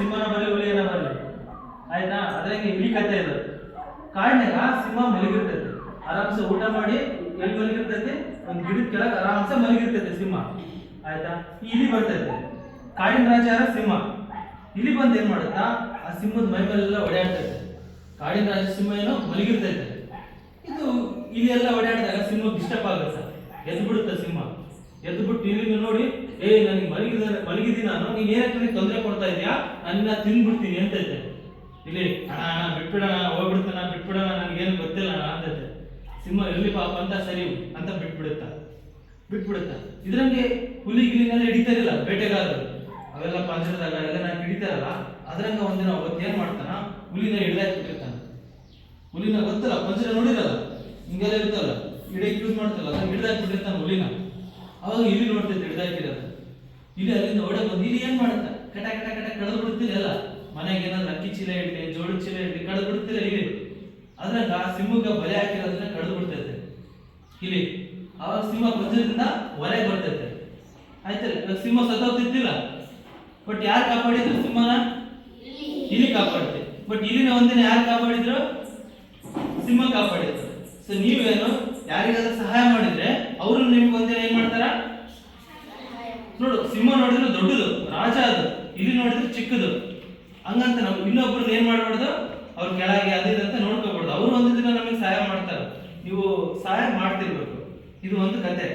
ಸಿಂಹನ ಬರಲಿ ಹುಲಿಯನ ಬರಲಿ. ಆಯ್ತಾ? ಅದ್ರಂಗೆ ಇಲಿ ಕತೆ ಇದು. ಕಾಡಿನಾಗ ಸಿಂಹ ಮಲಗಿರ್ತೈತಿ. ಆರಾಮ್ಸೆ ಊಟ ಮಾಡಿ ಎಲ್ಲಿ ಮಲಗಿರ್ತೈತಿ? ಒಂದು ಗಿಡದ ಕೆಳಗೆ ಆರಾಮ್ಸೆ ಮಲಗಿರ್ತೈತಿ ಸಿಂಹ. ಆಯ್ತಾ? ಇಲಿ ಬರ್ತೈತೆ. ಕಾಡಿನ ರಾಜ ಯಾರ ಸಿಂಹ. ಇಲಿ ಬಂದು ಏನ್ ಮಾಡುತ್ತಾ? ಆ ಸಿಂಹದ ಮೈ ಮೇಲೆಲ್ಲ ಓಡಾಡ್ತೈತೆ. ಕಾಡಿನ ರಾಜ ಸಿಂಹ ಏನೋ ಮಲಗಿರ್ತೈತೆ. ಇದು ಇಲಿ ಎಲ್ಲ ಓಡಾಡಿದಾಗ ಸಿಂಹ ಡಿಸ್ಟರ್ಬ್ ಆಗುತ್ತೆ. ಎದ್ದು ಬಿಡುತ್ತೆ ಸಿಂಹ. ಎದ್ದು ಬಿಟ್ಟು ಇಲ್ಲಿನ ನೋಡಿ, ಏ, ನನಗೆ ಮಲಗಿದ ಮಲಗಿದ್ದೀನಿ ನಾನು ನೀನ್ ಏನಕ್ಕೆ ತೊಂದರೆ ಕೊಡ್ತಾ ಇದೆಯಾ ನನ್ನ ತಿಂದ್ಬಿಡ್ತೀನಿ ಅಂತೈತೆ ಇಲ್ಲಿ, ಅಣ್ಣ ಬಿಟ್ಬಿಡೋಣ ಹೋಗ್ಬಿಡ್ತಾನ ಬಿಟ್ಬಿಡೋಣ ನನಗೇನು ಗೊತ್ತಿಲ್ಲ ಅಣ್ಣ ಅಂತೈತೆ ಸಿಂಹ, ಇರ್ಲಿ ಪಾಪ, ಅಂತ ಸರಿ ಅಂತ ಬಿಟ್ಬಿಡುತ್ತ? ಬಿಟ್ಬಿಡುತ್ತ? ಇದ್ರಂಗೆ ಹುಲಿ ಗಿಲಿನೆಲ್ಲ ಹಿಡಿತಾರಿಲ್ಲ ಬೇಟೆಗಾರರು. ಅವೆಲ್ಲ ಪಂಜರದಾಗ ಎಲ್ಲ ನಾನು ಹಿಡಿತಾರಲ್ಲ ಅದ್ರಂಗ ಒಂದಿನ ಅವತ್ತು ಏನ್ ಮಾಡ್ತಾನ? ಹುಲಿನ ಹಿಡ್ದಾಕ್ಬಿಟ್ಟಿರ್ತಾನ ಹುಲಿನ ಗೊತ್ತಲ್ಲ, ಪಂಜರ ನೋಡಿರಲ್ಲ? ಹಿಂಗೆಲ್ಲ ಇರ್ತಲ್ಲ ಹಿಡಿಯಕ್ಕೆ ಯೂಸ್ ಮಾಡ್ತಲ್ಲ ಅದನ್ನ ಹಿಡ್ದಾಕ್ಬಿಟ್ಟಿರ್ತಾನ ಹುಲಿನ. ಅವಾಗ ಇಲಿ ನೋಡ್ತೈತೆ ಹಿಡ್ದಾಕಿರೋದು ಇಲ್ಲಿ ಅಲ್ಲಿಂದ ಒಡೆ ಬಂದು ಇಲ್ಲಿ ಏನ್ ಮಾಡುತ್ತೆ? ಕಟ ಕಟ ಕಟ ಕಡದ್ ಬಿಡ್ತಿಲ್ಲ ಎಲ್ಲ. ಮನೆಗೆ ಏನಾದ್ರು ಅಕ್ಕಿ ಚೀಲ ಇಡ್ಲಿ, ಜೋಳದ ಚೀಲ ಇಡ್ಲಿ ಕಡದ್ ಬಿಡ್ತಿಲ್ಲ ಇಲ್ಲಿ. ಅದ್ರಾಗ ಸಿಂಹಕ್ಕ ಬಲೆ ಹಾಕಿರೋದನ್ನ ಕಡದ್ ಬಿಡ್ತೈತೆ. ಇಲ್ಲಿ ಅವಾಗ ಸಿಂಹ ಪಂಜರದಿಂದ ಹೊರಗೆ ಬರ್ತೈತೆ. ಆಯ್ತಲ್ಲ? ಸಿಂಹ ಸತ್ತೋಗ್ತಿದ್ದಿಲ್ಲ ಬಟ್ ಯಾರು ಕಾಪಾಡಿದ್ರು ಸಿಂಹನ? ಇಲಿ ಕಾಪಾಡುತ್ತೆ ಬಟ್ ಇಲ್ಲಿನ ಒಂದಿನ ಯಾರು ಕಾಪಾಡಿದ್ರು? ಸಿಂಹ ಕಾಪಾಡಿದ್ರು. ಸೊ ನೀವೇನು ಯಾರಿಗಾದ್ರೂ ಸಹಾಯ ಮಾಡಿದ್ರೆ ಅವರು ನಿಮ್ಗೆ ಒಂದಿನ ಏನ್ ನೋಡು, ಸಿಂಹ ನೋಡಿದ್ರೆ ದೊಡ್ಡದು, ರಾಜ ಅದು, ಇಲ್ಲಿ ನೋಡಿದ್ರೆ ಚಿಕ್ಕದು. ಹಂಗಂತ ನಾವು ಇನ್ನೊಬ್ರು ಏನ್ ಮಾಡ್ಬಾರ್ದು? ಅವ್ರ ಕೆಳಗೆ ಅದೇ ಅಂತ ನೋಡ್ಕೋಬಾರ್ದು. ಅವ್ರು ಒಂದು ದಿನ ನಮಗೆ ಸಹಾಯ ಮಾಡ್ತಾರೆ. ನೀವು ಸಹಾಯ ಮಾಡ್ತಿರ್ಬೇಕು. ಇದು ಒಂದು ಕತೆ.